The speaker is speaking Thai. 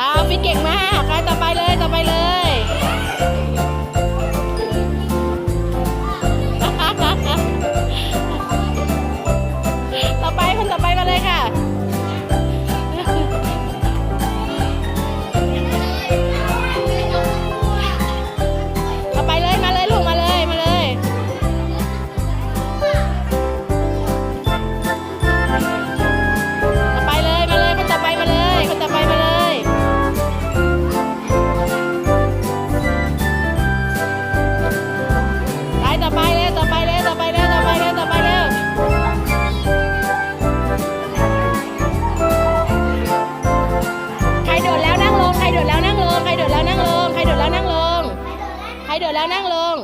เอาวฟิเก่งมากอะต่อไปเลยต่อไปเลย ใครเดือดแล้วนั่งลง